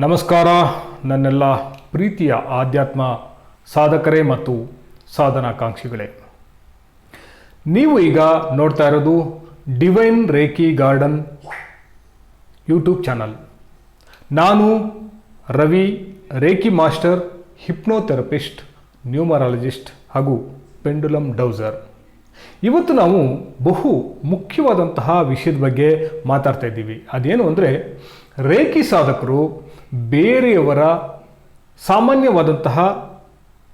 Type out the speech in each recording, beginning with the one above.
ನಮಸ್ಕಾರ. ನನ್ನೆಲ್ಲ ಪ್ರೀತಿಯ ಆಧ್ಯಾತ್ಮ ಸಾಧಕರೇ ಮತ್ತು ಸಾಧನಾಕಾಂಕ್ಷಿಗಳೇ. ನೀವು ಈಗ ನೋಡ್ತಾ ಇರೋದು divine reiki garden YouTube channel. ನಾನು Ravi reiki master hypnotherapist numerologist ಹಾಗೂ ಪೆಂಡುಲಮ್ ಡೌಸರ್ ಇವತ್ತು ನಾವು ಬಹು ಮುಖ್ಯವಾದಂತಹ ವಿಷಯದ ಬಗ್ಗೆ ಮಾತಾಡ್ತಾ ಇದ್ದೀವಿ. ಅದೇನು ಅಂದರೆ ರೇಖಿ ಸಾಧಕರು ಬೇರೆಯವರ ಸಾಮಾನ್ಯವಾದಂತಹ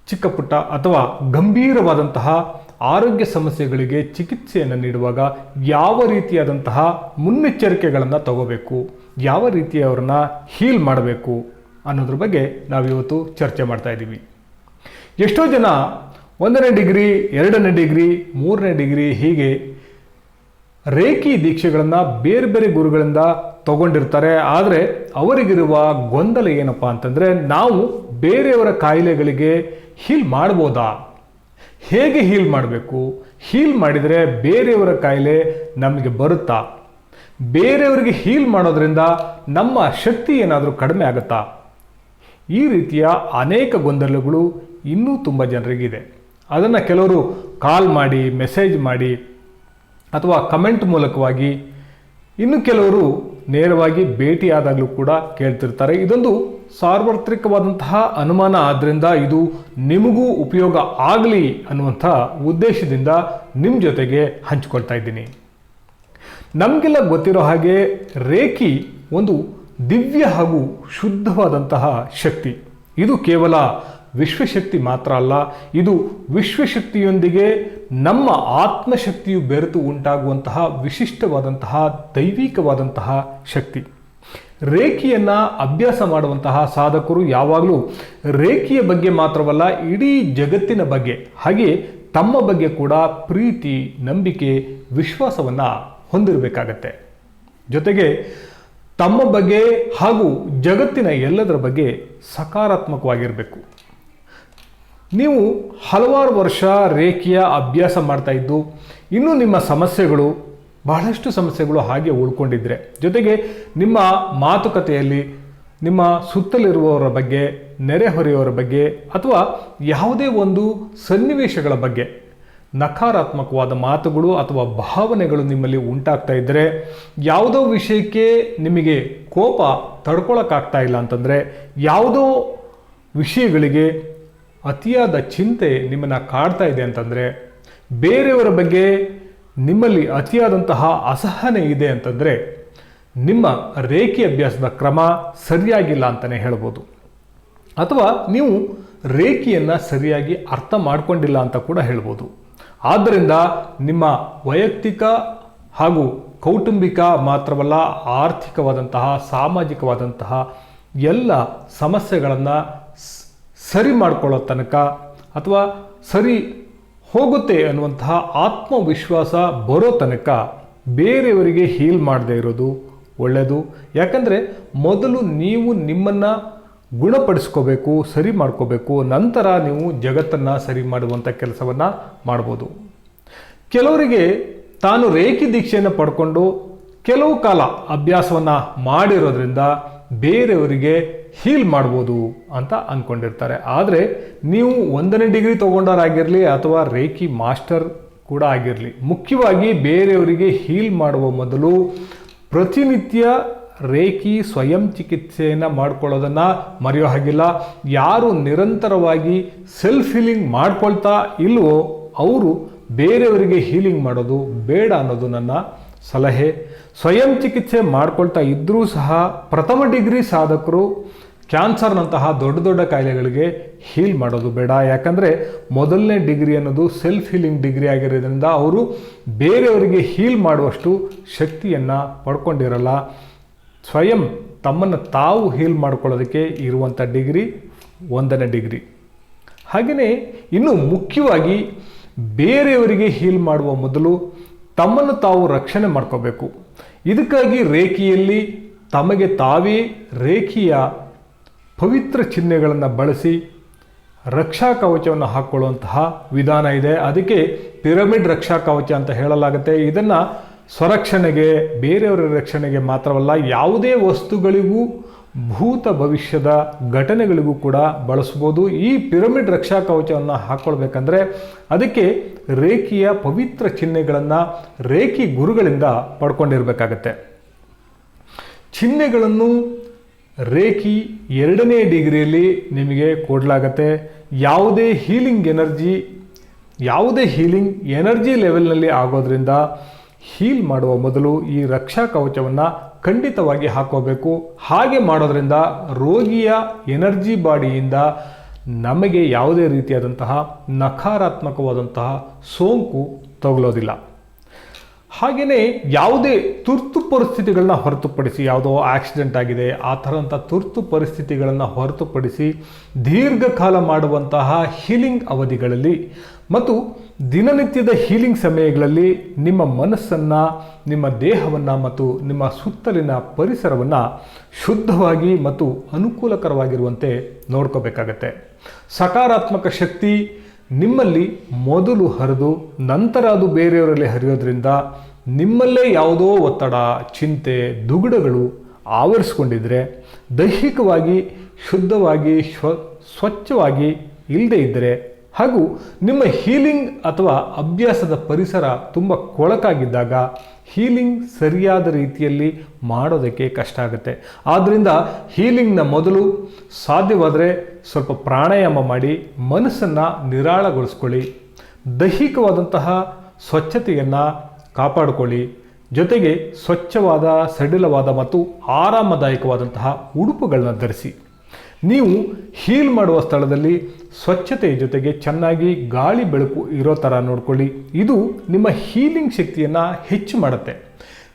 ಚಿಕ್ಕ ಪುಟ್ಟ ಅಥವಾ ಗಂಭೀರವಾದಂತಹ ಆರೋಗ್ಯ ಸಮಸ್ಯೆಗಳಿಗೆ ಚಿಕಿತ್ಸೆಯನ್ನು ನೀಡುವಾಗ ಯಾವ ರೀತಿಯಾದಂತಹ ಮುನ್ನೆಚ್ಚರಿಕೆಗಳನ್ನು ತಗೋಬೇಕು? ಯಾವ ರೀತಿ ಅವ್ರನ್ನ ಹೀಲ್ ಮಾಡಬೇಕು? ಅನ್ನೋದ್ರ ಬಗ್ಗೆ ನಾವಿವತ್ತು ಚರ್ಚೆ ಮಾಡ್ತಾ ಇದ್ದೀವಿ. ಎಷ್ಟೋ ಜನ ಒಂದನೇ ಡಿಗ್ರಿ, ಎರಡನೇ ಡಿಗ್ರಿ, ಮೂರನೇ ಡಿಗ್ರಿ ಹೀಗೆ ರೇಖಿ ದೀಕ್ಷೆಗಳನ್ನು ಬೇರೆ ಬೇರೆ ಗುರುಗಳಿಂದ ತಗೊಂಡಿರ್ತಾರೆ. ಆದರೆ ಅವರಿಗಿರುವ ಗೊಂದಲ ಏನಪ್ಪ ಅಂತಂದರೆ ನಾವು ಬೇರೆಯವರ ಕಾಯಿಲೆಗಳಿಗೆ ಹೀಲ್ ಮಾಡ್ಬೋದಾ? ಹೇಗೆ ಹೀಲ್ ಮಾಡಬೇಕು? ಹೀಲ್ ಮಾಡಿದರೆ ಬೇರೆಯವರ ಕಾಯಿಲೆ ನಮಗೆ ಬರುತ್ತಾ? ಬೇರೆಯವರಿಗೆ ಹೀಲ್ ಮಾಡೋದ್ರಿಂದ ನಮ್ಮ ಶಕ್ತಿ ಏನಾದರೂ ಕಡಿಮೆ ಆಗುತ್ತಾ? ಈ ರೀತಿಯ ಅನೇಕ ಗೊಂದಲಗಳು ಇನ್ನೂ ತುಂಬ ಜನರಿಗಿದೆ. ಅದನ್ನು ಕೆಲವರು ಕಾಲ್ ಮಾಡಿ ಮೆಸೇಜ್ ಮಾಡಿ ಅಥವಾ ಕಮೆಂಟ್ ಮೂಲಕವಾಗಿ ಇನ್ನು ಕೆಲವರು ನೇರವಾಗಿ ಭೇಟಿಯಾದಾಗಲೂ ಕೂಡ ಕೇಳ್ತಿರ್ತಾರೆ. ಇದೊಂದು ಸಾರ್ವತ್ರಿಕವಾದಂತಹ ಅನುಮಾನ. ಆದ್ದರಿಂದ ಇದು ನಿಮಗೂ ಉಪಯೋಗ ಆಗಲಿ ಅನ್ನುವಂಥ ಉದ್ದೇಶದಿಂದ ನಿಮ್ಮ ಜೊತೆಗೆ ಹಂಚಿಕೊಳ್ತಾ ಇದ್ದೀನಿ. ನಮಗೆಲ್ಲ ಗೊತ್ತಿರೋ ಹಾಗೆ ರೇಖಿ ಒಂದು ದಿವ್ಯ ಹಾಗೂ ಶುದ್ಧವಾದಂತಹ ಶಕ್ತಿ. ಇದು ಕೇವಲ ವಿಶ್ವಶಕ್ತಿ ಮಾತ್ರ ಅಲ್ಲ, ಇದು ವಿಶ್ವಶಕ್ತಿಯೊಂದಿಗೆ ನಮ್ಮ ಆತ್ಮಶಕ್ತಿಯು ಬೆರೆತು ಉಂಟಾಗುವಂತಹ ವಿಶಿಷ್ಟವಾದಂತಹ ದೈವಿಕವಾದಂತಹ ಶಕ್ತಿ. ರೇಖಿಯನ್ನು ಅಭ್ಯಾಸ ಮಾಡುವಂತಹ ಸಾಧಕರು ಯಾವಾಗಲೂ ರೇಖಿಯ ಬಗ್ಗೆ ಮಾತ್ರವಲ್ಲ, ಇಡೀ ಜಗತ್ತಿನ ಬಗ್ಗೆ, ಹಾಗೆ ತಮ್ಮ ಬಗ್ಗೆ ಕೂಡ ಪ್ರೀತಿ, ನಂಬಿಕೆ, ವಿಶ್ವಾಸವನ್ನು ಹೊಂದಿರಬೇಕಾಗತ್ತೆ. ಜೊತೆಗೆ ತಮ್ಮ ಬಗ್ಗೆ ಹಾಗೂ ಜಗತ್ತಿನ ಎಲ್ಲದರ ಬಗ್ಗೆ ಸಕಾರಾತ್ಮಕವಾಗಿರಬೇಕು. ನೀವು ಹಲವಾರು ವರ್ಷ ರೇಖೆಯ ಅಭ್ಯಾಸ ಮಾಡ್ತಾ ಇದ್ದು, ಇನ್ನೂ ನಿಮ್ಮ ಸಮಸ್ಯೆಗಳು, ಬಹಳಷ್ಟು ಸಮಸ್ಯೆಗಳು ಹಾಗೆ ಉಳ್ಕೊಂಡಿದ್ರೆ, ಜೊತೆಗೆ ನಿಮ್ಮ ಮಾತುಕತೆಯಲ್ಲಿ, ನಿಮ್ಮ ಸುತ್ತಲಿರುವವರ ಬಗ್ಗೆ ನೆರೆಹೊರೆಯವರ ಬಗ್ಗೆ, ಅಥವಾ ಯಾವುದೇ ಒಂದು ಸನ್ನಿವೇಶಗಳ ಬಗ್ಗೆ ನಕಾರಾತ್ಮಕವಾದ ಮಾತುಗಳು ಅಥವಾ ಭಾವನೆಗಳು ನಿಮ್ಮಲ್ಲಿ ಉಂಟಾಗ್ತಾ ಇದ್ದರೆ ಯಾವುದೋ ವಿಷಯಕ್ಕೆ ನಿಮಗೆ ಕೋಪ ತಡ್ಕೊಳಕ್ಕಾಗ್ತಾ ಇಲ್ಲ ಅಂತಂದರೆ, ಯಾವುದೋ ವಿಷಯಗಳಿಗೆ ಅತಿಯಾದ ಚಿಂತೆ ನಿಮ್ಮನ್ನು ಕಾಡ್ತಾ ಇದೆ ಅಂತಂದರೆ, ಬೇರೆಯವರ ಬಗ್ಗೆ ನಿಮ್ಮಲ್ಲಿ ಅತಿಯಾದಂತಹ ಅಸಹನೆ ಇದೆ ಅಂತಂದರೆ, ನಿಮ್ಮ ರೇಖೆ ಅಭ್ಯಾಸದ ಕ್ರಮ ಸರಿಯಾಗಿಲ್ಲ ಅಂತಲೇ ಹೇಳ್ಬೋದು. ಅಥವಾ ನೀವು ರೇಖೆಯನ್ನು ಸರಿಯಾಗಿ ಅರ್ಥ ಮಾಡಿಕೊಂಡಿಲ್ಲ ಅಂತ ಕೂಡ ಹೇಳ್ಬೋದು. ಆದ್ದರಿಂದ ನಿಮ್ಮ ವೈಯಕ್ತಿಕ ಹಾಗೂ ಕೌಟುಂಬಿಕ ಮಾತ್ರವಲ್ಲ, ಆರ್ಥಿಕವಾದಂತಹ, ಸಾಮಾಜಿಕವಾದಂತಹ ಎಲ್ಲ ಸಮಸ್ಯೆಗಳನ್ನು ಸರಿ ಮಾಡ್ಕೊಳ್ಳೋ ತನಕ ಅಥವಾ ಸರಿ ಹೋಗುತ್ತೆ ಅನ್ನುವಂತಹ ಆತ್ಮವಿಶ್ವಾಸ ಬರೋ ತನಕ ಬೇರೆಯವರಿಗೆ ಹೀಲ್ ಮಾಡದೇ ಇರೋದು ಒಳ್ಳೆಯದು ಯಾಕಂದರೆ ಮೊದಲು ನೀವು ನಿಮ್ಮನ್ನು ಗುಣಪಡಿಸ್ಕೋಬೇಕು, ಸರಿ ಮಾಡ್ಕೋಬೇಕು, ನಂತರ ನೀವು ಜಗತ್ತನ್ನು ಸರಿ ಮಾಡುವಂಥ ಕೆಲಸವನ್ನು ಮಾಡ್ಬೋದು. ಕೆಲವರಿಗೆ ತಾನು ರೇಖಿ ದೀಕ್ಷೆಯನ್ನು ಪಡ್ಕೊಂಡು ಕೆಲವು ಕಾಲ ಅಭ್ಯಾಸವನ್ನು ಮಾಡಿರೋದ್ರಿಂದ ಬೇರೆಯವರಿಗೆ ಹೀಲ್ ಮಾಡ್ಬೋದು ಅಂತ ಅಂದ್ಕೊಂಡಿರ್ತಾರೆ ಆದರೆ ನೀವು ಒಂದನೇ ಡಿಗ್ರಿ ತೊಗೊಂಡವರಾಗಿರಲಿ ಅಥವಾ ರೇಖಿ ಮಾಸ್ಟರ್ ಕೂಡ ಆಗಿರಲಿ, ಮುಖ್ಯವಾಗಿ ಬೇರೆಯವರಿಗೆ ಹೀಲ್ ಮಾಡುವ ಮೊದಲು ಪ್ರತಿನಿತ್ಯ ರೇಖಿ ಸ್ವಯಂ ಚಿಕಿತ್ಸೆಯನ್ನು ಮಾಡ್ಕೊಳ್ಳೋದನ್ನು ಮರೆಯೋ ಹಾಗಿಲ್ಲ. ಯಾರು ನಿರಂತರವಾಗಿ ಸೆಲ್ಫ್ ಹೀಲಿಂಗ್ ಮಾಡ್ಕೊಳ್ತಾ ಇಲ್ವೋ ಅವರು ಬೇರೆಯವರಿಗೆ ಹೀಲಿಂಗ್ ಮಾಡೋದು ಬೇಡ ಅನ್ನೋದು ನನ್ನ ಸಲಹೆ. ಸ್ವಯಂ ಚಿಕಿತ್ಸೆ ಮಾಡ್ಕೊಳ್ತಾ ಇದ್ದರೂ ಸಹ ಪ್ರಥಮ ಡಿಗ್ರಿ ಸಾಧಕರು ಕ್ಯಾನ್ಸರ್ನಂತಹ ದೊಡ್ಡ ದೊಡ್ಡ ಕಾಯಿಲೆಗಳಿಗೆ ಹೀಲ್ ಮಾಡೋದು ಬೇಡ. ಯಾಕಂದರೆ ಮೊದಲನೇ ಡಿಗ್ರಿ ಅನ್ನೋದು ಸೆಲ್ಫ್ ಹೀಲಿಂಗ್ ಡಿಗ್ರಿ ಆಗಿರೋದ್ರಿಂದ ಅವರು ಬೇರೆಯವರಿಗೆ ಹೀಲ್ ಮಾಡುವಷ್ಟು ಶಕ್ತಿಯನ್ನು ಪಡ್ಕೊಂಡಿರಲ್ಲ. ಸ್ವಯಂ ತಮ್ಮನ್ನು ತಾವು ಹೀಲ್ ಮಾಡ್ಕೊಳ್ಳೋದಕ್ಕೆ ಇರುವಂಥ ಡಿಗ್ರಿ ಒಂದನೇ ಡಿಗ್ರಿ. ಹಾಗೆಯೇ ಇನ್ನು ಮುಖ್ಯವಾಗಿ ಬೇರೆಯವರಿಗೆ ಹೀಲ್ ಮಾಡುವ ಮೊದಲು ತಮ್ಮನ್ನು ತಾವು ರಕ್ಷಣೆ ಮಾಡ್ಕೋಬೇಕು. ಇದಕ್ಕಾಗಿ ರೇಖೆಯಲ್ಲಿ ತಮಗೆ ತಾವೇ ರೇಖೆಯ ಪವಿತ್ರ ಚಿಹ್ನೆಗಳನ್ನು ಬಳಸಿ ರಕ್ಷಾ ಕವಚವನ್ನು ಹಾಕ್ಕೊಳ್ಳುವಂತಹ ವಿಧಾನ ಇದೆ. ಅದಕ್ಕೆ ಪಿರಮಿಡ್ ರಕ್ಷಾ ಕವಚ ಅಂತ ಹೇಳಲಾಗುತ್ತೆ. ಇದನ್ನು ಸ್ವರಕ್ಷಣೆಗೆ, ಬೇರೆಯವರ ರಕ್ಷಣೆಗೆ ಮಾತ್ರವಲ್ಲ, ಯಾವುದೇ ವಸ್ತುಗಳಿಗೂ, ಭೂತ ಭವಿಷ್ಯದ ಘಟನೆಗಳಿಗೂ ಕೂಡ ಬಳಸ್ಬೋದು ಈ ಪಿರಮಿಡ್ ರಕ್ಷಾ ಕವಚವನ್ನು ಹಾಕ್ಕೊಳ್ಬೇಕಂದ್ರೆ ಅದಕ್ಕೆ ರೇಖಿಯ ಪವಿತ್ರ ಚಿಹ್ನೆಗಳನ್ನು ರೇಖಿ ಗುರುಗಳಿಂದ ಪಡ್ಕೊಂಡಿರಬೇಕಾಗತ್ತೆ. ಚಿಹ್ನೆಗಳನ್ನು ರೇಖಿ ಎರಡನೇ ಡಿಗ್ರಿಯಲ್ಲಿ ನಿಮಗೆ ಕೊಡಲಾಗತ್ತೆ. ಯಾವುದೇ ಹೀಲಿಂಗ್ ಎನರ್ಜಿ, ಯಾವುದೇ ಹೀಲಿಂಗ್ ಎನರ್ಜಿ ಲೆವೆಲ್ನಲ್ಲಿ ಆಗೋದ್ರಿಂದ ಹೀಲ್ ಮಾಡುವ ಮೊದಲು ಈ ರಕ್ಷಾ ಕವಚವನ್ನು ಖಂಡಿತವಾಗಿ ಹಾಕೋಬೇಕು. ಹಾಗೆ ಮಾಡೋದ್ರಿಂದ ರೋಗಿಯ ಎನರ್ಜಿ ಬಾಡಿಯಿಂದ ನಮಗೆ ಯಾವುದೇ ರೀತಿಯಾದಂತಹ ನಕಾರಾತ್ಮಕವಾದಂತಹ ಸೋಂಕು ತಗುಲೋದಿಲ್ಲ. ಹಾಗೆಯೇ ಯಾವುದೇ ತುರ್ತು ಪರಿಸ್ಥಿತಿಗಳನ್ನ ಹೊರತುಪಡಿಸಿ ಯಾವುದೋ ಆಕ್ಸಿಡೆಂಟ್ ಆಗಿದೆ, ಆ ಥರಂಥ ತುರ್ತು ಪರಿಸ್ಥಿತಿಗಳನ್ನು ಹೊರತುಪಡಿಸಿ ದೀರ್ಘಕಾಲ ಮಾಡುವಂತಹ ಹೀಲಿಂಗ್ ಅವಧಿಗಳಲ್ಲಿ ಮತ್ತು ದಿನನಿತ್ಯದ ಹೀಲಿಂಗ್ ಸಮಯಗಳಲ್ಲಿ ನಿಮ್ಮ ಮನಸ್ಸನ್ನು, ನಿಮ್ಮ ದೇಹವನ್ನು ಮತ್ತು ನಿಮ್ಮ ಸುತ್ತಲಿನ ಪರಿಸರವನ್ನು ಶುದ್ಧವಾಗಿ ಮತ್ತು ಅನುಕೂಲಕರವಾಗಿರುವಂತೆ ನೋಡ್ಕೋಬೇಕಾಗತ್ತೆ. ಸಕಾರಾತ್ಮಕ ಶಕ್ತಿ ನಿಮ್ಮಲ್ಲಿ ಮೊದಲು ಹರಿದು ನಂತರ ಅದು ಬೇರೆಯವರಲ್ಲಿ ಹರಿಯೋದ್ರಿಂದ ನಿಮ್ಮಲ್ಲೇ ಯಾವುದೋ ಒತ್ತಡ, ಚಿಂತೆ, ದುಗುಡಗಳು ಆವರಿಸ್ಕೊಂಡಿದ್ರೆ ದೈಹಿಕವಾಗಿ, ಶುದ್ಧವಾಗಿ ಸ್ವ ಸ್ವಚ್ಛವಾಗಿ ಇಲ್ಲದೇ ಇದ್ದರೆ ಹಾಗೂ ನಿಮ್ಮ ಹೀಲಿಂಗ್ ಅಥವಾ ಅಭ್ಯಾಸದ ಪರಿಸರ ತುಂಬ ಕೊಳಕಾಗಿದ್ದಾಗ ಹೀಲಿಂಗ್ ಸರಿಯಾದ ರೀತಿಯಲ್ಲಿ ಮಾಡೋದಕ್ಕೆ ಕಷ್ಟ ಆಗುತ್ತೆ. ಆದ್ದರಿಂದ ಹೀಲಿಂಗ್ನ ಮೊದಲು ಸಾಧ್ಯವಾದರೆ ಸ್ವಲ್ಪ ಪ್ರಾಣಾಯಾಮ ಮಾಡಿ ಮನಸ್ಸನ್ನು ನಿರಾಳಗೊಳಿಸ್ಕೊಳ್ಳಿ. ದೈಹಿಕವಾದಂತಹ ಸ್ವಚ್ಛತೆಯನ್ನು ಕಾಪಾಡಿಕೊಳ್ಳಿ. ಜೊತೆಗೆ ಸ್ವಚ್ಛವಾದ, ಸಡಿಲವಾದ ಮತ್ತು ಆರಾಮದಾಯಕವಾದಂತಹ ಉಡುಪುಗಳನ್ನ ಧರಿಸಿ. ನೀವು ಹೀಲ್ ಮಾಡುವ ಸ್ಥಳದಲ್ಲಿ ಸ್ವಚ್ಛತೆಯ ಜೊತೆಗೆ ಚೆನ್ನಾಗಿ ಗಾಳಿ ಬೆಳಕು ಇರೋ ಥರ ನೋಡ್ಕೊಳ್ಳಿ. ಇದು ನಿಮ್ಮ ಹೀಲಿಂಗ್ ಶಕ್ತಿಯನ್ನು ಹೆಚ್ಚು ಮಾಡುತ್ತೆ.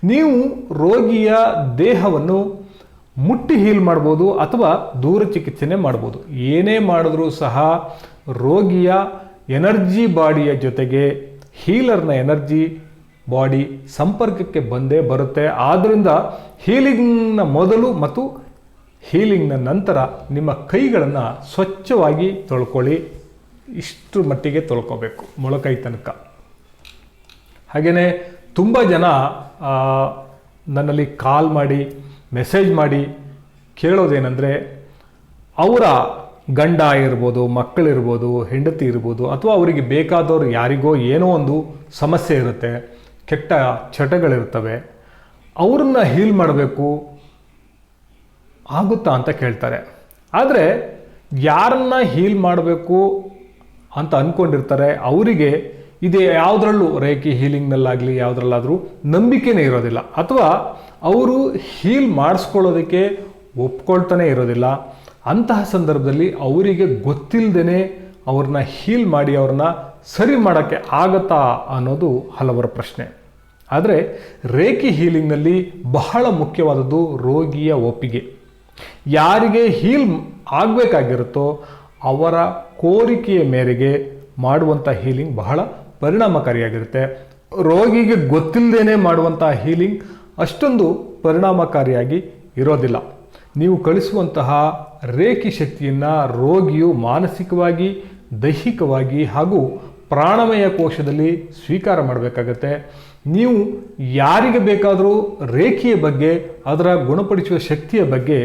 ನೀವು ರೋಗಿಯ ದೇಹವನ್ನು ಮುಟ್ಟಿ ಹೀಲ್ ಮಾಡ್ಬೋದು ಅಥವಾ ದೂರ ಚಿಕಿತ್ಸೆನೇ ಮಾಡ್ಬೋದು. ಏನೇ ಮಾಡಿದ್ರೂ ಸಹ ರೋಗಿಯ ಎನರ್ಜಿ ಬಾಡಿಯ ಜೊತೆಗೆ ಹೀಲರ್ನ ಎನರ್ಜಿ ಬಾಡಿ ಸಂಪರ್ಕಕ್ಕೆ ಬಂದೇ ಬರುತ್ತೆ. ಆದ್ದರಿಂದ ಹೀಲಿಂಗ್ನ ಮೊದಲು ಮತ್ತು ಹೀಲಿಂಗ್ನ ನಂತರ ನಿಮ್ಮ ಕೈಗಳನ್ನು ಸ್ವಚ್ಛವಾಗಿ ತೊಳ್ಕೊಳ್ಳಿ. ಇಷ್ಟು ಮಟ್ಟಿಗೆ ತೊಳ್ಕೊಬೇಕು ಮೊಳಕೈ ತನಕ. ಹಾಗೆಯೇ ತುಂಬ ಜನ ನನ್ನಲ್ಲಿ ಕಾಲ್ ಮಾಡಿ ಮೆಸೇಜ್ ಮಾಡಿ ಕೇಳೋದೇನೆಂದರೆ, ಅವರ ಗಂಡ ಇರ್ಬೋದು, ಮಕ್ಕಳಿರ್ಬೋದು, ಹೆಂಡತಿ ಇರ್ಬೋದು, ಅಥವಾ ಅವರಿಗೆ ಬೇಕಾದವ್ರು ಯಾರಿಗೋ ಏನೋ ಒಂದು ಸಮಸ್ಯೆ ಇರುತ್ತೆ, ಕೆಟ್ಟ ಚಟಗಳಿರ್ತವೆ, ಅವ್ರನ್ನ ಹೀಲ್ ಮಾಡಬೇಕು ಆಗುತ್ತಾ ಅಂತ ಕೇಳ್ತಾರೆ. ಆದರೆ ಯಾರನ್ನ ಹೀಲ್ ಮಾಡಬೇಕು ಅಂತ ಅಂದ್ಕೊಂಡಿರ್ತಾರೆ ಅವರಿಗೆ ಇದೇ ಯಾವುದ್ರಲ್ಲೂ ರೇಖಿ ಹೀಲಿಂಗ್ನಲ್ಲಾಗಲಿ ಯಾವುದ್ರಲ್ಲಾದರೂ ನಂಬಿಕೆನೇ ಇರೋದಿಲ್ಲ. ಅಥವಾ ಅವರು ಹೀಲ್ ಮಾಡಿಸ್ಕೊಳ್ಳೋದಕ್ಕೆ ಒಪ್ಕೊಳ್ತಾನೆ ಇರೋದಿಲ್ಲ. ಅಂತಹ ಸಂದರ್ಭದಲ್ಲಿ ಅವರಿಗೆ ಗೊತ್ತಿಲ್ಲದೇ ಅವ್ರನ್ನ ಹೀಲ್ ಮಾಡಿ ಅವ್ರನ್ನ ಸರಿ ಮಾಡೋಕ್ಕೆ ಆಗತ್ತಾ ಅನ್ನೋದು ಹಲವರ ಪ್ರಶ್ನೆ. ಆದರೆ ರೇಖಿ ಹೀಲಿಂಗ್ನಲ್ಲಿ ಬಹಳ ಮುಖ್ಯವಾದದ್ದು ರೋಗಿಯ ಒಪ್ಪಿಗೆ. ಯಾರಿಗೆ ಹೀಲ್ ಆಗಬೇಕಾಗಿರುತ್ತೋ ಅವರ ಕೋರಿಕೆಯ ಮೇರೆಗೆ ಮಾಡುವಂಥ ಹೀಲಿಂಗ್ ಬಹಳ ಪರಿಣಾಮಕಾರಿಯಾಗಿರುತ್ತೆ. ರೋಗಿಗೆ ಗೊತ್ತಿಲ್ಲದೇನೆ ಮಾಡುವಂಥ ಹೀಲಿಂಗ್ ಅಷ್ಟೊಂದು ಪರಿಣಾಮಕಾರಿಯಾಗಿ ಇರೋದಿಲ್ಲ. ನೀವು ಕಳಿಸುವಂತಹ ರೇಖಿ ಶಕ್ತಿಯನ್ನು ರೋಗಿಯು ಮಾನಸಿಕವಾಗಿ, ದೈಹಿಕವಾಗಿ ಹಾಗೂ ಪ್ರಾಣಮಯ ಕೋಶದಲ್ಲಿ ಸ್ವೀಕಾರ ಮಾಡಬೇಕಾಗತ್ತೆ. ನೀವು ಯಾರಿಗೆ ಬೇಕಾದರೂ ರೇಖೆಯ ಬಗ್ಗೆ, ಅದರ ಗುಣಪಡಿಸುವ ಶಕ್ತಿಯ ಬಗ್ಗೆ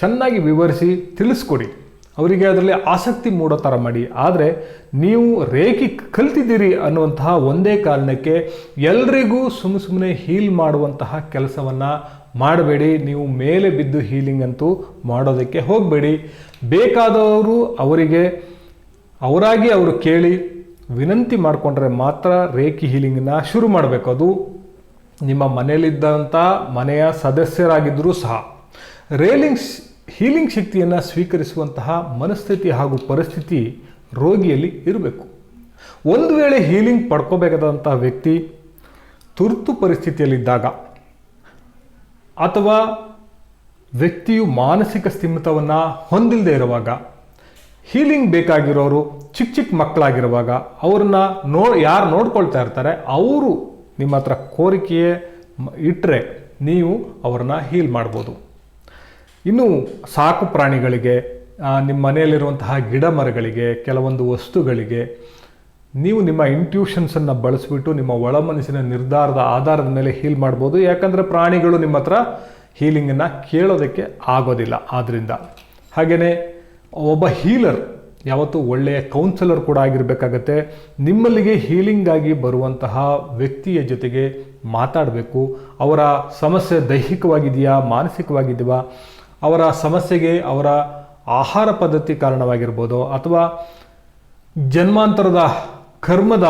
ಚೆನ್ನಾಗಿ ವಿವರಿಸಿ ತಿಳಿಸ್ಕೊಡಿ. ಅವರಿಗೆ ಅದರಲ್ಲಿ ಆಸಕ್ತಿ ಮೂಡೋ ಥರ ಮಾಡಿ. ಆದರೆ ನೀವು ರೇಖಿ ಕಲ್ತಿದ್ದೀರಿ ಅನ್ನುವಂತಹ ಒಂದೇ ಕಾರಣಕ್ಕೆ ಎಲ್ರಿಗೂ ಸುಮ್ಮ ಸುಮ್ಮನೆ ಹೀಲ್ ಮಾಡುವಂತಹ ಕೆಲಸವನ್ನು ಮಾಡಬೇಡಿ. ನೀವು ಮೇಲೆ ಬಿದ್ದು ಹೀಲಿಂಗ್ ಅಂತೂ ಮಾಡೋದಕ್ಕೆ ಹೋಗಬೇಡಿ. ಬೇಕಾದವರು ಅವರಿಗೆ, ಅವರಾಗಿ ಅವರು ಕೇಳಿ ವಿನಂತಿ ಮಾಡಿಕೊಂಡ್ರೆ ಮಾತ್ರ ರೇಖಿ ಹೀಲಿಂಗನ್ನ ಶುರು ಮಾಡಬೇಕು. ಅದು ನಿಮ್ಮ ಮನೆಯಲ್ಲಿದ್ದಂಥ ಮನೆಯ ಸದಸ್ಯರಾಗಿದ್ದರೂ ಸಹ. ರೇಲಿಂಗ್ಸ್ ಹೀಲಿಂಗ್ ಶಕ್ತಿಯನ್ನು ಸ್ವೀಕರಿಸುವಂತಹ ಮನಸ್ಥಿತಿ ಹಾಗೂ ಪರಿಸ್ಥಿತಿ ರೋಗಿಯಲ್ಲಿ ಇರಬೇಕು. ಒಂದು ವೇಳೆ ಹೀಲಿಂಗ್ ಪಡ್ಕೋಬೇಕಾದಂತಹ ವ್ಯಕ್ತಿ ತುರ್ತು ಪರಿಸ್ಥಿತಿಯಲ್ಲಿದ್ದಾಗ ಅಥವಾ ವ್ಯಕ್ತಿಯು ಮಾನಸಿಕ ಸ್ಥಿಮಿತವನ್ನು ಹೊಂದಿಲ್ಲದೆ ಇರುವಾಗ ಹೀಲಿಂಗ್ ಬೇಕಾಗಿರೋರು ಚಿಕ್ಕ ಚಿಕ್ಕ ಮಕ್ಕಳಾಗಿರುವಾಗ ಅವ್ರನ್ನ ನೋ, ಯಾರು ನೋಡ್ಕೊಳ್ತಾ ಇರ್ತಾರೆ, ಅವರು ನಿಮ್ಮ ಹತ್ರ ಕೋರಿಕೆಯೇ ಇಟ್ಟರೆ ನೀವು ಅವ್ರನ್ನ ಹೀಲ್ ಮಾಡ್ಬೋದು. ಇನ್ನು ಸಾಕು ಪ್ರಾಣಿಗಳಿಗೆ ನಿಮ್ಮ ಮನೆಯಲ್ಲಿರುವಂತಹ ಗಿಡ ಮರಗಳಿಗೆ, ಕೆಲವೊಂದು ವಸ್ತುಗಳಿಗೆ ನೀವು ನಿಮ್ಮ ಇಂಟ್ಯೂಷನ್ಸನ್ನು ಬಳಸಿಬಿಟ್ಟು ನಿಮ್ಮ ಒಳ ಮನಸ್ಸಿನ ನಿರ್ಧಾರದ ಆಧಾರದ ಮೇಲೆ ಹೀಲ್ ಮಾಡ್ಬೋದು. ಯಾಕಂದರೆ ಪ್ರಾಣಿಗಳು ನಿಮ್ಮ ಹತ್ರ ಹೀಲಿಂಗನ್ನು ಕೇಳೋದಕ್ಕೆ ಆಗೋದಿಲ್ಲ ಆದ್ದರಿಂದ ಹಾಗೆಯೇ ಒಬ್ಬ ಹೀಲರ್ ಯಾವತ್ತೂ ಒಳ್ಳೆಯ ಕೌನ್ಸಿಲರ್ ಕೂಡ ಆಗಿರಬೇಕಾಗತ್ತೆ. ನಿಮ್ಮಲ್ಲಿಗೆ ಹೀಲಿಂಗ್ ಆಗಿ ಬರುವಂತಹ ವ್ಯಕ್ತಿಯ ಜೊತೆಗೆ ಮಾತಾಡಬೇಕು. ಅವರ ಸಮಸ್ಯೆ ದೈಹಿಕವಾಗಿದೆಯಾ, ಮಾನಸಿಕವಾಗಿದೆಯಾ? ಅವರ ಸಮಸ್ಯೆಗೆ ಅವರ ಆಹಾರ ಪದ್ಧತಿ ಕಾರಣವಾಗಿರ್ಬೋದು ಅಥವಾ ಜನ್ಮಾಂತರದ ಕರ್ಮದ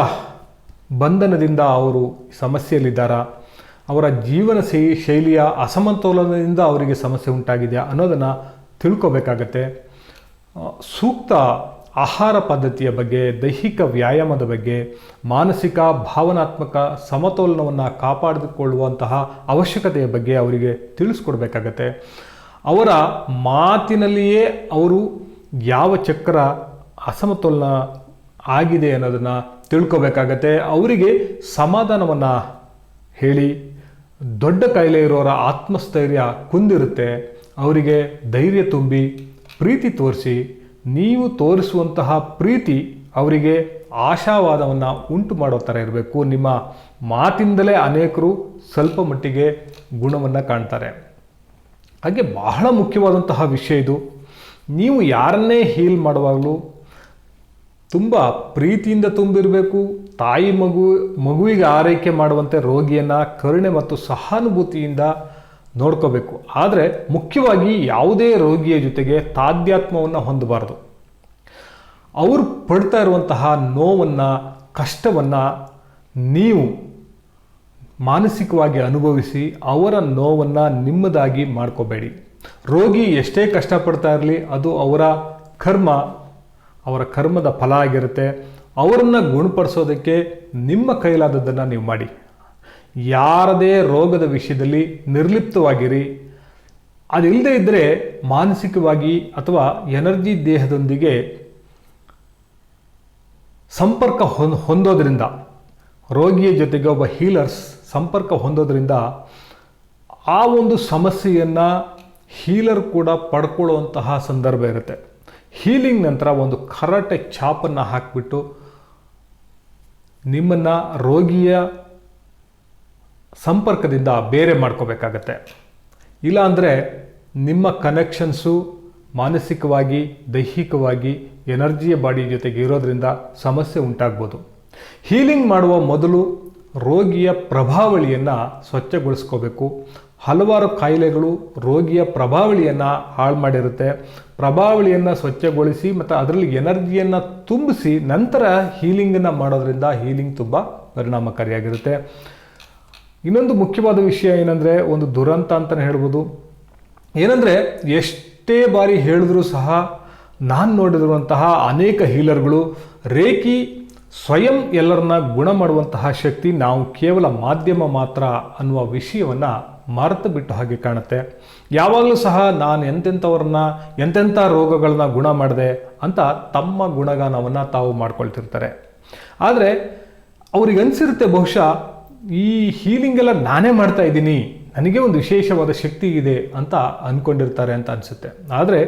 ಬಂಧನದಿಂದ ಅವರು ಸಮಸ್ಯೆಯಲ್ಲಿದ್ದಾರಾ, ಅವರ ಜೀವನ ಶೈಲಿಯ ಅಸಮತೋಲನದಿಂದ ಅವರಿಗೆ ಸಮಸ್ಯೆ ಉಂಟಾಗಿದೆಯಾ ಅನ್ನೋದನ್ನು ತಿಳ್ಕೊಬೇಕಾಗತ್ತೆ. ಸೂಕ್ತ ಆಹಾರ ಪದ್ಧತಿಯ ಬಗ್ಗೆ, ದೈಹಿಕ ವ್ಯಾಯಾಮದ ಬಗ್ಗೆ, ಮಾನಸಿಕ, ಭಾವನಾತ್ಮಕ ಸಮತೋಲನವನ್ನು ಕಾಪಾಡಿಕೊಳ್ಳುವಂತಹ ಅವಶ್ಯಕತೆಯ ಬಗ್ಗೆ ಅವರಿಗೆ ತಿಳಿಸ್ಕೊಡ್ಬೇಕಾಗತ್ತೆ. ಅವರ ಮಾತಿನಲ್ಲಿಯೇ ಅವರು ಯಾವ ಚಕ್ರ ಅಸಮತೋಲನ ಆಗಿದೆ ಅನ್ನೋದನ್ನು ತಿಳ್ಕೋಬೇಕಾಗತ್ತೆ. ಅವರಿಗೆ ಸಮಾಧಾನವನ್ನು ಹೇಳಿ, ದೊಡ್ಡ ಕಾಯಿಲೆ ಇರೋರ ಆತ್ಮಸ್ಥೈರ್ಯ ಕುಂದಿರುತ್ತೆ. ಅವರಿಗೆ ಧೈರ್ಯ ತುಂಬಿ ಪ್ರೀತಿ ತೋರಿಸಿ, ನೀವು ತೋರಿಸುವಂತಹ ಪ್ರೀತಿ ಅವರಿಗೆ ಆಶಾವಾದವನ್ನು ಉಂಟು ಮಾಡೋ ಥರ ಇರಬೇಕು. ನಿಮ್ಮ ಮಾತಿಂದಲೇ ಅನೇಕರು ಸ್ವಲ್ಪ ಮಟ್ಟಿಗೆ ಗುಣವನ್ನು ಕಾಣ್ತಾರೆ. ಹಾಗೆ ಬಹಳ ಮುಖ್ಯವಾದಂತಹ ವಿಷಯ ಇದು. ನೀವು ಯಾರನ್ನೇ ಹೀಲ್ ಮಾಡುವಾಗಲೂ ತುಂಬ ಪ್ರೀತಿಯಿಂದ ತುಂಬಿರಬೇಕು, ತಾಯಿ ಮಗು, ಮಗುವಿಗೆ ಆರೈಕೆ ಮಾಡುವಂತೆ ರೋಗಿಯನ್ನು ಕರುಣೆ ಮತ್ತು ಸಹಾನುಭೂತಿಯಿಂದ ನೋಡ್ಕೋಬೇಕು. ಆದರೆ ಮುಖ್ಯವಾಗಿ ಯಾವುದೇ ರೋಗಿಯ ಜೊತೆಗೆ ತಾದ್ಯಾತ್ಮವನ್ನು ಹೊಂದಬಾರ್ದು. ಅವರು ಪಡ್ತಾ ಇರುವಂತಹ ನೋವನ್ನು, ಕಷ್ಟವನ್ನು ನೀವು ಮಾನಸಿಕವಾಗಿ ಅನುಭವಿಸಿ ಅವರ ನೋವನ್ನು ನಿಮ್ಮದಾಗಿ ಮಾಡ್ಕೋಬೇಡಿ. ರೋಗಿ ಎಷ್ಟೇ ಕಷ್ಟಪಡ್ತಾ ಇರಲಿ, ಅದು ಅವರ ಕರ್ಮ, ಅವರ ಕರ್ಮದ ಫಲ ಆಗಿರುತ್ತೆ. ಅವರನ್ನು ಗುಣಪಡಿಸೋದಕ್ಕೆ ನಿಮ್ಮ ಕೈಲಾದದ್ದನ್ನು ನೀವು ಮಾಡಿ. ಯಾರದೇ ರೋಗದ ವಿಷಯದಲ್ಲಿ ನಿರ್ಲಿಪ್ತವಾಗಿರಿ ಅದಿಲ್ಲದೆ ಇದ್ದರೆ ಮಾನಸಿಕವಾಗಿ ಅಥವಾ ಎನರ್ಜಿ ದೇಹದೊಂದಿಗೆ ಸಂಪರ್ಕ ಹೊಂದ್, ಹೊಂದೋದ್ರಿಂದ ರೋಗಿಯ ಜೊತೆಗೆ ಒಬ್ಬ ಹೀಲರ್ಸ್ ಸಂಪರ್ಕ ಹೊಂದೋದ್ರಿಂದ ಆ ಒಂದು ಸಮಸ್ಯೆಯನ್ನು ಹೀಲರ್ ಕೂಡ ಪಡ್ಕೊಳ್ಳುವಂತಹ ಸಂದರ್ಭ ಇರುತ್ತೆ. ಹೀಲಿಂಗ್ ನಂತರ ಒಂದು ಕರಾಟೆ ಚಾಪನ್ನು ಹಾಕಿಬಿಟ್ಟು ನಿಮ್ಮನ್ನು ರೋಗಿಯ ಸಂಪರ್ಕದಿಂದ ಬೇರೆ ಮಾಡ್ಕೋಬೇಕಾಗತ್ತೆ. ಇಲ್ಲಾಂದರೆ ನಿಮ್ಮ ಕನೆಕ್ಷನ್ಸು ಮಾನಸಿಕವಾಗಿ, ದೈಹಿಕವಾಗಿ ಎನರ್ಜಿಯ ಬಾಡಿ ಜೊತೆಗೆ ಇರೋದ್ರಿಂದ ಸಮಸ್ಯೆ ಉಂಟಾಗ್ಬೋದು. ಹೀಲಿಂಗ್ ಮಾಡುವ ಮೊದಲು ರೋಗಿಯ ಪ್ರಭಾವಳಿಯನ್ನು ಸ್ವಚ್ಛಗೊಳಿಸ್ಕೋಬೇಕು. ಹಲವಾರು ಕಾಯಿಲೆಗಳು ರೋಗಿಯ ಪ್ರಭಾವಳಿಯನ್ನು ಹಾಳು ಮಾಡಿರುತ್ತೆ. ಪ್ರಭಾವಳಿಯನ್ನು ಸ್ವಚ್ಛಗೊಳಿಸಿ ಮತ್ತು ಅದರಲ್ಲಿ ಎನರ್ಜಿಯನ್ನು ತುಂಬಿಸಿ ನಂತರ ಹೀಲಿಂಗನ್ನು ಮಾಡೋದ್ರಿಂದ ಹೀಲಿಂಗ್ ತುಂಬ ಪರಿಣಾಮಕಾರಿಯಾಗಿರುತ್ತೆ. ಇನ್ನೊಂದು ಮುಖ್ಯವಾದ ವಿಷಯ ಏನಂದರೆ ಒಂದು ದುರಂತ ಅಂತಲೇ ಹೇಳ್ಬೋದು. ಏನಂದರೆ ಎಷ್ಟೇ ಬಾರಿ ಹೇಳಿದ್ರೂ ಸಹ ನಾನು ನೋಡಿರುವಂತಹ ಅನೇಕ ಹೀಲರ್ಗಳು ರೇಖಿ ಸ್ವಯಂ ಎಲ್ಲರನ್ನ ಗುಣ ಮಾಡುವಂತಹ ಶಕ್ತಿ ನಾವು ಕೇವಲ ಮಾಧ್ಯಮ ಮಾತ್ರ ಅನ್ನುವ ವಿಷಯವನ್ನು ಮರೆತು ಬಿಟ್ಟು ಹಾಗೆ ಕಾಣುತ್ತೆ. ಯಾವಾಗಲೂ ಸಹ ನಾನು ಎಂತೆಂಥವ್ರನ್ನ ಎಂತೆಂಥ ರೋಗಗಳನ್ನ ಗುಣ ಮಾಡಿದೆ ಅಂತ ತಮ್ಮ ಗುಣಗಾನವನ್ನು ತಾವು ಮಾಡ್ಕೊಳ್ತಿರ್ತಾರೆ. ಆದರೆ ಅವ್ರಿಗೆ ಅನಿಸಿರುತ್ತೆ ಬಹುಶಃ ಈ ಹೀಲಿಂಗ್ ಎಲ್ಲ ನಾನೇ ಮಾಡ್ತಾ ಇದ್ದೀನಿ, ನನಗೆ ಒಂದು ವಿಶೇಷವಾದ ಶಕ್ತಿ ಇದೆ ಅಂತ ಅಂದ್ಕೊಂಡಿರ್ತಾರೆ ಅಂತ ಅನಿಸುತ್ತೆ. ಆದರೆ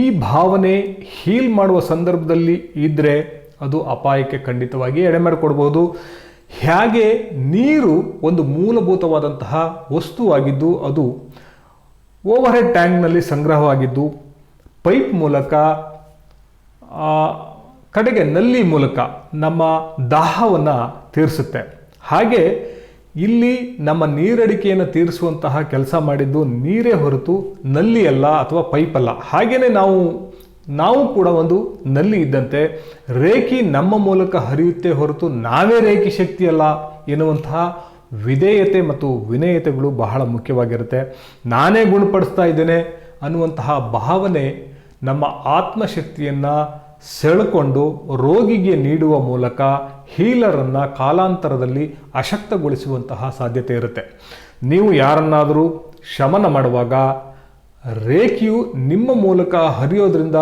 ಈ ಭಾವನೆ ಹೀಲ್ ಮಾಡುವ ಸಂದರ್ಭದಲ್ಲಿ ಇದ್ದರೆ ಅದು ಅಪಾಯಕ್ಕೆ ಖಂಡಿತವಾಗಿ ಎಡೆ ಮಾಡಿಕೊಡ್ಬೋದು ಹೇಗೆ ನೀರು ಒಂದು ಮೂಲಭೂತವಾದಂತಹ ವಸ್ತುವಾಗಿದ್ದು ಅದು ಓವರ್ ಹೆಡ್ ಟ್ಯಾಂಕ್ನಲ್ಲಿ ಸಂಗ್ರಹವಾಗಿದ್ದು, ಪೈಪ್ ಮೂಲಕ ಕಡೆಗೆ ನಲ್ಲಿ ಮೂಲಕ ನಮ್ಮ ದಾಹವನ್ನು ತೀರಿಸುತ್ತೆ. ಹಾಗೆ ಇಲ್ಲಿ ನಮ್ಮ ನೀರಡಿಕೆಯನ್ನು ತೀರಿಸುವಂತಹ ಕೆಲಸ ಮಾಡಿದ್ದು ನೀರೇ ಹೊರತು ನಲ್ಲಿ ಅಲ್ಲ ಅಥವಾ ಪೈಪ್ ಅಲ್ಲ. ಹಾಗೆಯೇ ನಾವು ನಾವು ಕೂಡ ಒಂದು ನಲ್ಲಿ ಇದ್ದಂತೆ ರೇಖಿ ನಮ್ಮ ಮೂಲಕ ಹರಿಯುತ್ತೆ ಹೊರತು ನಾವೇ ರೇಖಿ ಶಕ್ತಿಯಲ್ಲ ಎನ್ನುವಂತಹ ವಿಧೇಯತೆ ಮತ್ತು ವಿನಯತೆಗಳು ಬಹಳ ಮುಖ್ಯವಾಗಿರುತ್ತೆ. ನಾನೇ ಗುಣಪಡಿಸ್ತಾ ಇದ್ದೇನೆ ಅನ್ನುವಂತಹ ಭಾವನೆ ನಮ್ಮ ಆತ್ಮಶಕ್ತಿಯನ್ನು ಸೆಳೆಕೊಂಡು ರೋಗಿಗೆ ನೀಡುವ ಮೂಲಕ ಹೀಲರನ್ನು ಕಾಲಾಂತರದಲ್ಲಿ ಅಶಕ್ತಗೊಳಿಸುವಂತಹ ಸಾಧ್ಯತೆ ಇರುತ್ತೆ. ನೀವು ಯಾರನ್ನಾದರೂ ಶಮನ ಮಾಡುವಾಗ ರೇಖೆಯು ನಿಮ್ಮ ಮೂಲಕ ಹರಿಯೋದ್ರಿಂದ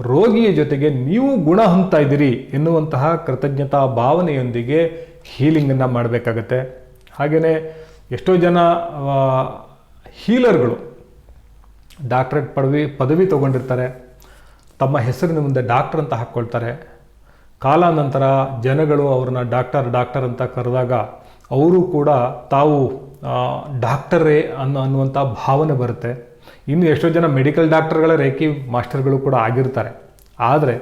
ರೋಗಿಯ ಜೊತೆಗೆ ನೀವು ಗುಣ ಹೊಂದ್ತಾ ಇದ್ದೀರಿ ಎನ್ನುವಂತಹ ಕೃತಜ್ಞತಾ ಭಾವನೆಯೊಂದಿಗೆ ಹೀಲಿಂಗನ್ನು ಮಾಡಬೇಕಾಗತ್ತೆ. ಹಾಗೆಯೇ ಎಷ್ಟೋ ಜನ ಹೀಲರ್ಗಳು ಡಾಕ್ಟ್ರೇಟ್ ಪದವಿ ಪದವಿ ತಗೊಂಡಿರ್ತಾರೆ. ತಮ್ಮ ಹೆಸರಿನ ಮುಂದೆ ಡಾಕ್ಟರ್ ಅಂತ ಹಾಕ್ಕೊಳ್ತಾರೆ. ಕಾಲಾನಂತರ ಜನಗಳು ಅವ್ರನ್ನ ಡಾಕ್ಟರ್ ಡಾಕ್ಟರ್ ಅಂತ ಕರೆದಾಗ ಅವರು ಕೂಡ ತಾವು ಡಾಕ್ಟರೇ ಅನ್ನೋ ಅನ್ನುವಂಥ ಭಾವನೆ ಬರುತ್ತೆ. ಇನ್ನು ಎಷ್ಟೋ ಜನ ಮೆಡಿಕಲ್ ಡಾಕ್ಟರ್ಗಳ ರೇಖಿ ಮಾಸ್ಟರ್ಗಳು ಕೂಡ ಆಗಿರ್ತಾರೆ. ಆದರೆ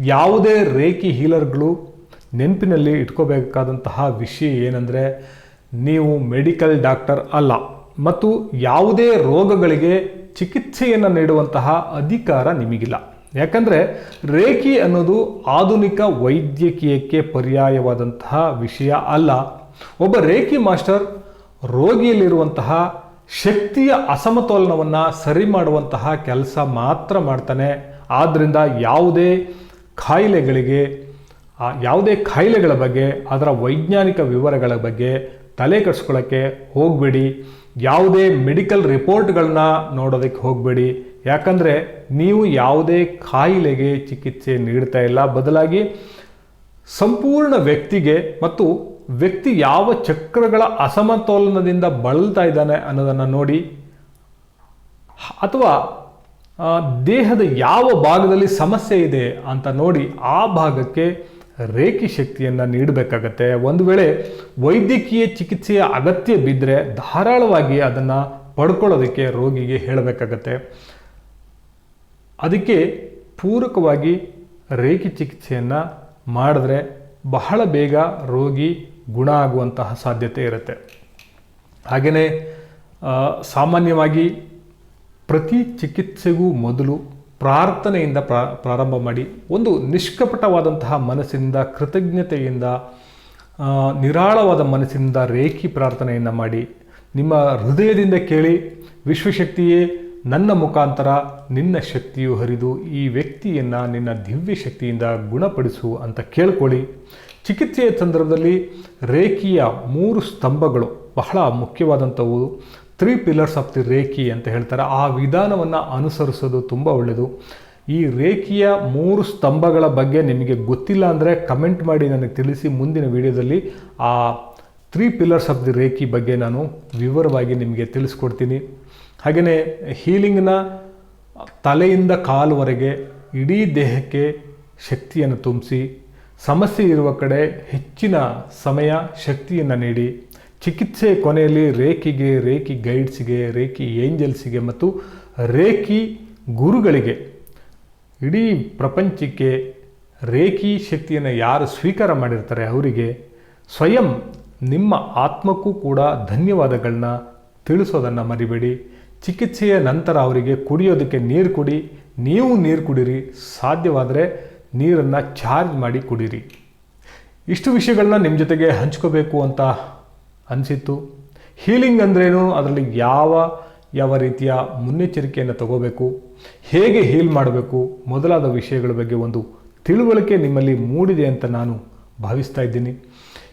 ಯಾವುದೇ ರೇಖಿ ಹೀಲರ್ಗಳು ನೆನಪಿನಲ್ಲಿ ಇಟ್ಕೋಬೇಕಾದಂತಹ ವಿಷಯ ಏನಂದರೆ ನೀವು ಮೆಡಿಕಲ್ ಡಾಕ್ಟರ್ ಅಲ್ಲ ಮತ್ತು ಯಾವುದೇ ರೋಗಗಳಿಗೆ ಚಿಕಿತ್ಸೆಯನ್ನು ನೀಡುವಂತಹ ಅಧಿಕಾರ ನಿಮಗಿಲ್ಲ. ಯಾಕಂದರೆ ರೇಖಿ ಅನ್ನೋದು ಆಧುನಿಕ ವೈದ್ಯಕೀಯಕ್ಕೆ ಪರ್ಯಾಯವಾದಂತಹ ವಿಷಯ ಅಲ್ಲ. ಒಬ್ಬ ರೇಖಿ ಮಾಸ್ಟರ್ ರೋಗಿಯಲ್ಲಿರುವಂತಹ ಶಕ್ತಿಯ ಅಸಮತೋಲನವನ್ನು ಸರಿ ಮಾಡುವಂತಹ ಕೆಲಸ ಮಾತ್ರ ಮಾಡ್ತಾನೆ. ಆದ್ದರಿಂದ ಯಾವುದೇ ಕಾಯಿಲೆಗಳಿಗೆ ಯಾವುದೇ ಕಾಯಿಲೆಗಳ ಬಗ್ಗೆ, ಅದರ ವೈಜ್ಞಾನಿಕ ವಿವರಗಳ ಬಗ್ಗೆ ತಲೆ ಕೆಡಿಸ್ಕೊಳ್ಳೋಕ್ಕೆ ಹೋಗಬೇಡಿ. ಯಾವುದೇ ಮೆಡಿಕಲ್ ರಿಪೋರ್ಟ್ಗಳನ್ನ ನೋಡೋದಕ್ಕೆ ಹೋಗಬೇಡಿ. ಯಾಕಂದರೆ ನೀವು ಯಾವುದೇ ಕಾಯಿಲೆಗೆ ಚಿಕಿತ್ಸೆ ನೀಡ್ತಾ ಇಲ್ಲ. ಬದಲಾಗಿ ಸಂಪೂರ್ಣ ವ್ಯಕ್ತಿಗೆ ಮತ್ತು ವ್ಯಕ್ತಿ ಯಾವ ಚಕ್ರಗಳ ಅಸಮತೋಲನದಿಂದ ಬಳಲ್ತಾ ಇದ್ದಾನೆ ಅನ್ನೋದನ್ನು ನೋಡಿ, ಅಥವಾ ದೇಹದ ಯಾವ ಭಾಗದಲ್ಲಿ ಸಮಸ್ಯೆ ಇದೆ ಅಂತ ನೋಡಿ ಆ ಭಾಗಕ್ಕೆ ರೇಖಿ ಶಕ್ತಿಯನ್ನು ನೀಡಬೇಕಾಗತ್ತೆ. ಒಂದು ವೇಳೆ ವೈದ್ಯಕೀಯ ಚಿಕಿತ್ಸೆಯ ಅಗತ್ಯ ಬಿದ್ದರೆ ಧಾರಾಳವಾಗಿ ಅದನ್ನು ಪಡ್ಕೊಳ್ಳೋದಕ್ಕೆ ರೋಗಿಗೆ ಹೇಳಬೇಕಾಗತ್ತೆ. ಅದಕ್ಕೆ ಪೂರಕವಾಗಿ ರೇಖಿ ಚಿಕಿತ್ಸೆಯನ್ನು ಮಾಡಿದ್ರೆ ಬಹಳ ಬೇಗ ರೋಗಿ ಗುಣ ಆಗುವಂತಹ ಸಾಧ್ಯತೆ ಇರುತ್ತೆ. ಹಾಗೆಯೇ ಸಾಮಾನ್ಯವಾಗಿ ಪ್ರತಿ ಚಿಕಿತ್ಸೆಗೂ ಮೊದಲು ಪ್ರಾರ್ಥನೆಯಿಂದ ಪ್ರಾ, ಪ್ರಾರಂಭ ಮಾಡಿ, ಒಂದು ನಿಷ್ಕಪಟವಾದಂತಹ ಮನಸ್ಸಿನಿಂದ, ಕೃತಜ್ಞತೆಯಿಂದ ನಿರಾಳವಾದ ಮನಸ್ಸಿನಿಂದ ರೇಖಿ ಪ್ರಾರ್ಥನೆಯನ್ನು ಮಾಡಿ, ನಿಮ್ಮ ಹೃದಯದಿಂದ ಕೇಳಿ, ವಿಶ್ವಶಕ್ತಿಯೇ ನನ್ನ ಮುಖಾಂತರ ನಿನ್ನ ಶಕ್ತಿಯು ಹರಿದು ಈ ವ್ಯಕ್ತಿಯನ್ನು ನಿನ್ನ ದಿವ್ಯ ಶಕ್ತಿಯಿಂದ ಗುಣಪಡಿಸು ಅಂತ ಕೇಳ್ಕೊಳ್ಳಿ. ಚಿಕಿತ್ಸೆಯ ಸಂದರ್ಭದಲ್ಲಿ ರೇಖಿಯ ಮೂರು ಸ್ತಂಭಗಳು ಬಹಳ ಮುಖ್ಯವಾದಂಥವು. Three pillars of the Reiki ಅಂತ ಹೇಳ್ತಾರೆ. ಆ ವಿಧಾನವನ್ನು ಅನುಸರಿಸೋದು ತುಂಬ ಒಳ್ಳೆಯದು ಈ ರೇಖಿಯ ಮೂರು ಸ್ತಂಭಗಳ ಬಗ್ಗೆ ನಿಮಗೆ ಗೊತ್ತಿಲ್ಲ ಅಂದರೆ ಕಮೆಂಟ್ ಮಾಡಿ ನನಗೆ ತಿಳಿಸಿ ಮುಂದಿನ ವಿಡಿಯೋದಲ್ಲಿ ಆ three pillars of the Reiki ಬಗ್ಗೆ ನಾನು ವಿವರವಾಗಿ ನಿಮಗೆ ತಿಳಿಸ್ಕೊಡ್ತೀನಿ. ಹಾಗೆಯೇ ಹೀಲಿಂಗ್ನ ತಲೆಯಿಂದ ಕಾಲುವರೆಗೆ ಇಡೀ ದೇಹಕ್ಕೆ ಶಕ್ತಿಯನ್ನು ತುಂಬಿಸಿ ಸಮಸ್ಯೆ ಇರುವ ಕಡೆ ಹೆಚ್ಚಿನ ಸಮಯ ಶಕ್ತಿಯನ್ನು ನೀಡಿ. ಚಿಕಿತ್ಸೆ ಕೊನೆಯಲ್ಲಿ ರೇಖಿಗೆ, ರೇಖಿ ಗೈಡ್ಸ್ಗೆ, ರೇಖಿ ಏಂಜಲ್ಸಿಗೆ ಮತ್ತು ರೇಖಿ ಗುರುಗಳಿಗೆ. ಇಡೀ ಪ್ರಪಂಚಕ್ಕೆ ರೇಖಿ ಶಕ್ತಿಯನ್ನು ಯಾರು ಸ್ವೀಕಾರ ಮಾಡಿರ್ತಾರೆ ಅವರಿಗೆ ಸ್ವಯಂ ನಿಮ್ಮ ಆತ್ಮಕ್ಕೂ ಕೂಡ ಧನ್ಯವಾದಗಳನ್ನ ತಿಳಿಸೋದನ್ನು ಮರಿಬೇಡಿ. ಚಿಕಿತ್ಸೆಯ ನಂತರ ಅವರಿಗೆ ಕುಡಿಯೋದಕ್ಕೆ ನೀರು ಕುಡಿ. ನೀವು ನೀರು ಕುಡಿರಿ. ಸಾಧ್ಯವಾದರೆ ನೀರನ್ನು ಚಾರ್ಜ್ ಮಾಡಿ ಕುಡೀರಿ. ಇಷ್ಟು ವಿಷಯಗಳನ್ನ ನಿಮ್ಮ ಜೊತೆಗೆ ಹಂಚ್ಕೋಬೇಕು ಅಂತ ಅನಿಸಿತ್ತು. ಹೀಲಿಂಗ್ ಅಂದ್ರೇನು? ಅದರಲ್ಲಿ ಯಾವ ಯಾವ ರೀತಿಯ ಮುನ್ನೆಚ್ಚರಿಕೆಯನ್ನು ತಗೋಬೇಕು? ಹೇಗೆ ಹೀಲ್ ಮಾಡಬೇಕು? ಮೊದಲಾದ ವಿಷಯಗಳ ಬಗ್ಗೆ ಒಂದು ತಿಳುವಳಿಕೆ ನಿಮ್ಮಲ್ಲಿ ಮೂಡಿದೆ ಅಂತ ನಾನು ಭಾವಿಸ್ತಾ ಇದ್ದೀನಿ.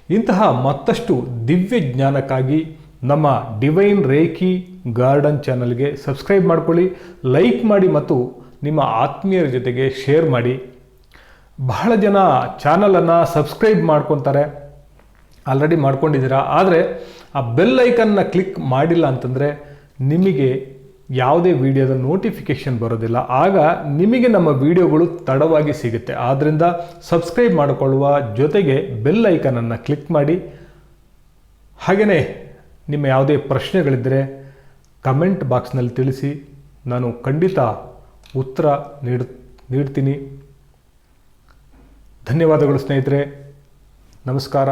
ಇಂತಹ ಮತ್ತಷ್ಟು ದಿವ್ಯ ಜ್ಞಾನಕ್ಕಾಗಿ ನಮ್ಮ ಡಿವೈನ್ ರೇಖಿ ಗಾರ್ಡನ್ ಚಾನಲ್ಗೆ ಸಬ್ಸ್ಕ್ರೈಬ್ ಮಾಡ್ಕೊಳ್ಳಿ, ಲೈಕ್ ಮಾಡಿ ಮತ್ತು ನಿಮ್ಮ ಆತ್ಮೀಯರ ಜೊತೆಗೆ ಶೇರ್ ಮಾಡಿ. ಬಹಳ ಜನ ಚಾನಲನ್ನು ಸಬ್ಸ್ಕ್ರೈಬ್ ಮಾಡ್ಕೊತಾರೆ. ಆಲ್ರೆಡಿ ಮಾಡ್ಕೊಂಡಿದ್ದೀರಾ. ಆದರೆ ಆ ಬೆಲ್ ಐಕನ್ನ ಕ್ಲಿಕ್ ಮಾಡಿಲ್ಲ ಅಂತಂದರೆ ನಿಮಗೆ ಯಾವುದೇ ವಿಡಿಯೋದ ನೋಟಿಫಿಕೇಷನ್ ಬರೋದಿಲ್ಲ. ಆಗ ನಿಮಗೆ ನಮ್ಮ ವಿಡಿಯೋಗಳು ತಡವಾಗಿ ಸಿಗುತ್ತೆ. ಆದ್ದರಿಂದ ಸಬ್ಸ್ಕ್ರೈಬ್ ಮಾಡಿಕೊಳ್ಳುವ ಜೊತೆಗೆ ಬೆಲ್ ಐಕನನ್ನು ಕ್ಲಿಕ್ ಮಾಡಿ. ಹಾಗೆಯೇ ನಿಮ್ಮ ಯಾವುದೇ ಪ್ರಶ್ನೆಗಳಿದ್ದರೆ ಕಮೆಂಟ್ ಬಾಕ್ಸ್ನಲ್ಲಿ ತಿಳಿಸಿ. ನಾನು ಖಂಡಿತ ಉತ್ತರ ನೀಡ್, ನೀಡ್ತೀನಿ. ಧನ್ಯವಾದಗಳು ಸ್ನೇಹಿತರೆ. ನಮಸ್ಕಾರ.